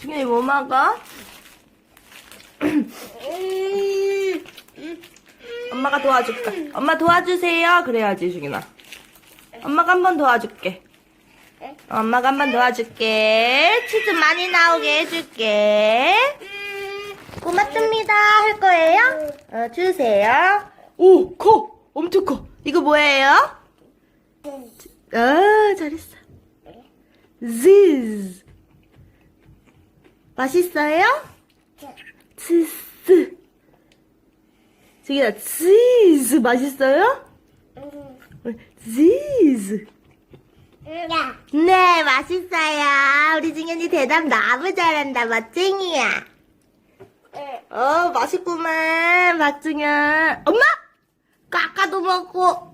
중현이 뭐 먹어? 엄마가 도와줄까? 엄마 도와주세요. 그래야지, 중현아. 엄마가 한 번 도와줄게. 엄마가 한 번 도와줄게. 치즈 많이 나오게 해줄게. 고맙습니다. 할 거예요? 어, 주세요. 오, 커! 엄청 커. 이거 뭐예요? 아, 잘했어. ziz. 맛있어요? 치즈. 저기다 치즈 맛있어요? 치즈. 네, 맛있어요. 우리 증현이 대답 너무 잘한다. 멋쟁이야. 어, 맛있구만. 박증현. 엄마! 까까도 먹고.